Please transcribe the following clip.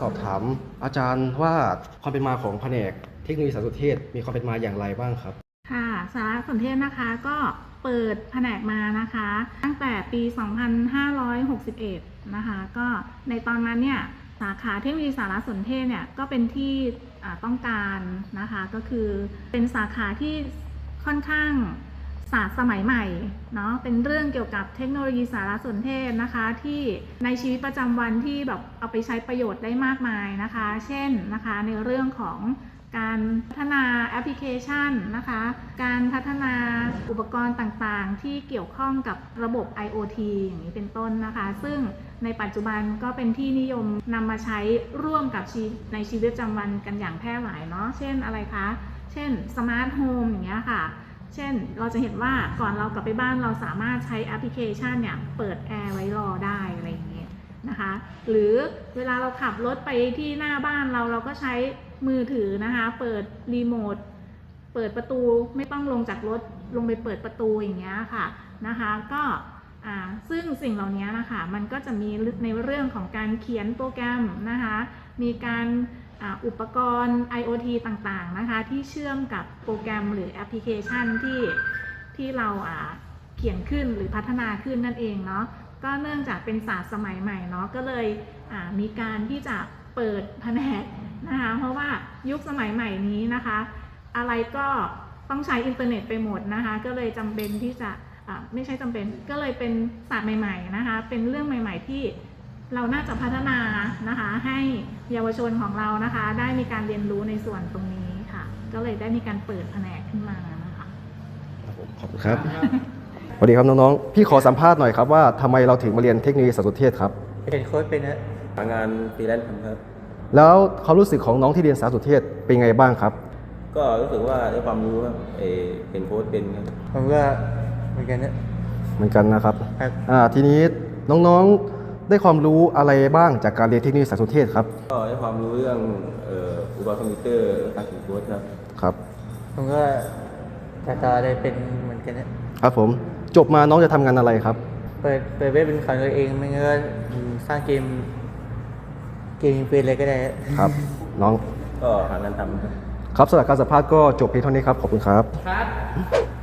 สอบถามอาจารย์ว่าความเป็นมาของแผนกเทคโนโลยีสารสนเทศมีความเป็นมาอย่างไรบ้างครับ ค่ะสารสนเทศนะคะก็เปิดแผนกมานะคะ ตั้งแต่ปี 2561 นะคะก็ในตอนนั้นเนี่ยสาขาเทคโนโลยีสารสนเทศเนี่ยก็เป็นที่ต้องการนะคะก็คือเป็นสาขาที่ค่อนข้าง ศาสตร์สมัยใหม่เนาะเป็นเรื่องเกี่ยวกับเทคโนโลยีสารสนเทศนะคะ ที่ในชีวิตประจำวันที่แบบเอาไปใช้ประโยชน์ได้มากมายนะคะ เช่นนะคะในเรื่องของการพัฒนาแอปพลิเคชันนะคะ การพัฒนาอุปกรณ์ต่างๆ ที่เกี่ยวข้องกับระบบ IoT อย่างนี้เป็นต้นนะคะ ซึ่งในปัจจุบันก็เป็นที่นิยมนำมาใช้ร่วมกับชีในชีวิตประจำวันกันอย่างแพร่หลายเนาะ เช่นอะไรคะ เช่นสมาร์ทโฮมอย่างเงี้ยค่ะ เช่น เราจะเห็นว่าก่อนเรากลับไปบ้านเราสามารถใช้แอปพลิเคชันเนี่ยเปิดแอร์ไว้รอได้อะไรอย่างเงี้ยนะคะ หรือเวลาเราขับรถไปที่หน้าบ้านเราเราก็ใช้มือถือนะคะ เปิดรีโมทเปิดประตูไม่ต้องลงจากรถลงไปเปิดประตูอย่างเงี้ยค่ะนะคะก็อ่าซึ่งสิ่งเหล่านี้นะคะมันก็จะมีในเรื่องของการเขียนโปรแกรมนะคะ มีการ อุปกรณ์ IoT ต่างๆนะคะ ที่เชื่อมกับโปรแกรมหรือแอปพลิเคชันที่ที่เราเขียนขึ้นหรือพัฒนาขึ้นนั่นเองเนาะก็เนื่องจากเป็นศาสตร์สมัยใหม่เนาะก็เลยมีการที่จะเปิดแผนกนะคะเพราะว่ายุคสมัยใหม่นี้นะคะ อะไรก็ต้องใช้อินเทอร์เน็ตไปหมดนะคะ ก็เลยจำเป็นที่จะไม่ใช่จำเป็นก็เลยเป็นศาสตร์ใหม่ ๆนะคะ เป็นเรื่องใหม่ ๆ ที่ เราน่าจะพัฒนานะคะให้เยาวชนของเรานะคะ ได้มีการเรียนรู้ในส่วนตรงนี้ค่ะ ก็เลยได้มีการเปิดแผนกขึ้นมานะคะขอบคุณครับสวัสดีครับน้องๆ พี่ขอสัมภาษณ์หน่อยครับว่าทำไมเราถึงมาเรียนเทคโนโลยีสารสนเทศครับเป็นโค้ชเป็นนะหางานฟรีแลนซ์ทำครับ แล้วความรู้สึกของน้องที่เรียนสารสนเทศเป็นไงบ้างครับ ก็รู้สึกว่าได้ความรู้ครับเออเป็นโค้ชเป็นครับผมก็เหมือนกันนะเหมือนกันนะครับครับอ่าทีนี้น้องๆ ได้ความรู้อะไรบ้างจากการเรียนเทคโนโลยีสารสนเทศครับก็ได้ความรู้เรื่องเอ่ออุปกรณ์คอมพิวเตอร์การเขียนโค้ดครับครับ ผมก็ตาตาได้เป็นเหมือนกันนะครับผมจบมาน้องจะทำงานอะไรครับ เปิดเปิดเว็บเป็นของตัวเองไม่งั้นก็สร้างเกม เกมเป็นอะไรก็ได้ ครับ น้องก็หางานทำครับ ครับสำหรับการสัมภาษณ์ก็จบเพียงเท่านี้ครับขอบคุณครับ ครับ